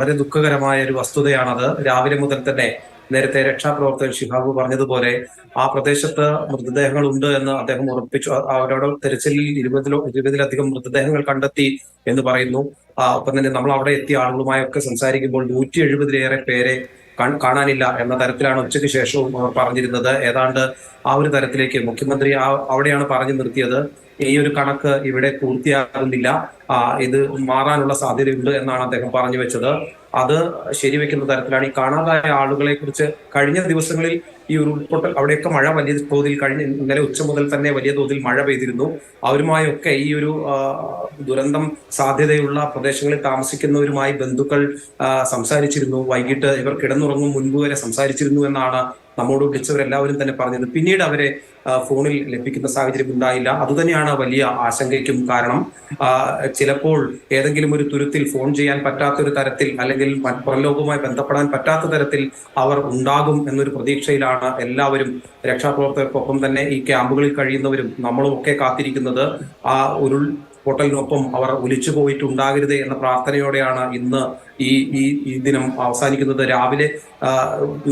വളരെ ദുഃഖകരമായ ഒരു വസ്തുതയാണത്. രാവിലെ മുതൽ തന്നെ നേരത്തെ രക്ഷാപ്രവർത്തകൻ ഷിഹാബ് പറഞ്ഞതുപോലെ ആ പ്രദേശത്ത് മൃതദേഹങ്ങൾ ഉണ്ട് എന്ന് അദ്ദേഹം ഉറപ്പിച്ചു. അവരോട് തെരച്ചിലിൽ ഇരുപതിലോ ഇരുപതിലധികം മൃതദേഹങ്ങൾ കണ്ടെത്തി എന്ന് പറയുന്നു. ഒപ്പം തന്നെ നമ്മൾ അവിടെ എത്തിയ ആളുകളുമായൊക്കെ സംസാരിക്കുമ്പോൾ നൂറ്റി എഴുപതിലേറെ പേരെ കാണാനില്ല എന്ന തരത്തിലാണ് ഉച്ചയ്ക്ക് ശേഷവും അവർ പറഞ്ഞിരുന്നത്. ഏതാണ്ട് ആ ഒരു തരത്തിലേക്ക് മുഖ്യമന്ത്രി ആ അവിടെയാണ് പറഞ്ഞു നിർത്തിയത്. ഈ ഒരു കണക്ക് ഇവിടെ പൂർത്തിയാകുന്നില്ല. ഇത് മാറാനുള്ള സാധ്യതയുണ്ട് എന്നാണ് അദ്ദേഹം പറഞ്ഞു വെച്ചത്. അത് ശരിവെക്കുന്ന തരത്തിലാണ്. ഈ കാണാതായ ആളുകളെ കുറിച്ച് കഴിഞ്ഞ ദിവസങ്ങളിൽ ഈ ഉരുൾപൊട്ടൽ അവിടെയൊക്കെ മഴ വലിയ തോതിൽ കഴിഞ്ഞ ഇന്നലെ ഉച്ച മുതൽ തന്നെ വലിയ തോതിൽ മഴ പെയ്തിരുന്നു. അവരുമായൊക്കെ ഈ ഒരു ദുരന്തം സാധ്യതയുള്ള പ്രദേശങ്ങളിൽ താമസിക്കുന്നവരുമായി ബന്ധുക്കൾ സംസാരിച്ചിരുന്നു. വൈകിട്ട് ഇവർ കിടന്നുറങ്ങും മുൻപ് വരെ സംസാരിച്ചിരുന്നു എന്നാണ് നമ്മോട് വിളിച്ചവരെല്ലാവരും തന്നെ പറഞ്ഞത്. പിന്നീട് അവരെ ഫോണിൽ ലഭിക്കുന്ന സാഹചര്യം ഉണ്ടായില്ല. അതുതന്നെയാണ് വലിയ ആശങ്കയ്ക്കും കാരണം. ചിലപ്പോൾ ഏതെങ്കിലും ഒരു തുരുത്തിൽ ഫോൺ ചെയ്യാൻ പറ്റാത്തൊരു തരത്തിൽ അല്ലെങ്കിൽ പുറംലോകവുമായി ബന്ധപ്പെടാൻ പറ്റാത്ത തരത്തിൽ അവർ ഉണ്ടാകും എന്നൊരു പ്രതീക്ഷയിലാണ് എല്ലാവരും രക്ഷാപ്രവർത്തകർക്കൊപ്പം തന്നെ ഈ ക്യാമ്പുകളിൽ കഴിയുന്നവരും നമ്മളും ഒക്കെ കാത്തിരിക്കുന്നത്. ആ ഉരുൾ പൊട്ടലിനൊപ്പം അവർ ഒലിച്ചു പോയിട്ടുണ്ടാകരുത് എന്ന പ്രാർത്ഥനയോടെയാണ് ഇന്ന് ഈ ഈ ഈ ദിനം അവസാനിക്കുന്നത്. രാവിലെ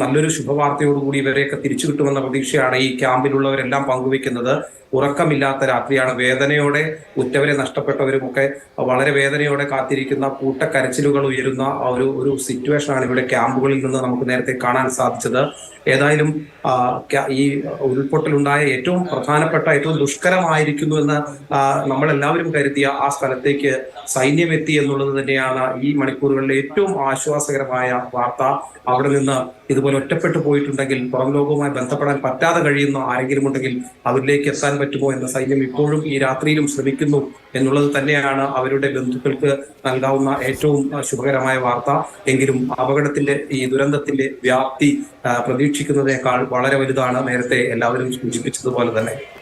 നല്ലൊരു ശുഭവാർത്തയോടുകൂടി ഇവരെയൊക്കെ തിരിച്ചു കിട്ടുമെന്ന പ്രതീക്ഷയാണ് ഈ ക്യാമ്പിലുള്ളവരെല്ലാം പങ്കുവെക്കുന്നത് ഉറക്കമില്ലാത്ത രാത്രിയാണ്. വേദനയോടെ ഉറ്റവരെ നഷ്ടപ്പെട്ടവരുമൊക്കെ വളരെ വേദനയോടെ കാത്തിരിക്കുന്ന കൂട്ടക്കരച്ചിലുകൾ ഉയരുന്ന ഒരു ഒരു സിറ്റുവേഷനാണ് ഇവിടെ ക്യാമ്പുകളിൽ നിന്ന് നമുക്ക് നേരത്തെ കാണാൻ സാധിച്ചത്. ഏതായാലും ഈ ഉരുൾപൊട്ടലുണ്ടായ ഏറ്റവും പ്രധാനപ്പെട്ട ഏറ്റവും ദുഷ്കരമായിരിക്കുന്നു എന്ന് നമ്മളെല്ലാവരും കരുതിയ ആ സ്ഥലത്തേക്ക് സൈന്യം എത്തി എന്നുള്ളത് തന്നെയാണ് ഈ മണിക്കൂറുകളിലെ ഏറ്റവും ആശ്വാസകരമായ വാർത്ത. അവിടെ നിന്ന് ഇതുപോലെ ഒറ്റപ്പെട്ടു പോയിട്ടുണ്ടെങ്കിൽ പുറം ലോകവുമായി ബന്ധപ്പെടാൻ പറ്റാതെ കഴിയുന്ന ആരെങ്കിലും ഉണ്ടെങ്കിൽ അവരിലേക്ക് എത്താൻ പറ്റുമോ എന്ന സൈന്യം ഇപ്പോഴും ഈ രാത്രിയിലും ശ്രമിക്കുന്നു എന്നുള്ളത് തന്നെയാണ് അവരുടെ ബന്ധുക്കൾക്ക് നൽകാവുന്ന ഏറ്റവും ശുഭകരമായ വാർത്ത. എങ്കിലും അപകടത്തിന്റെ ഈ ദുരന്തത്തിന്റെ വ്യാപ്തി പ്രതീക്ഷിക്കുന്നതിനേക്കാൾ വളരെ വലുതാണ് നേരത്തെ എല്ലാവരും സൂചിപ്പിച്ചതുപോലെ തന്നെ.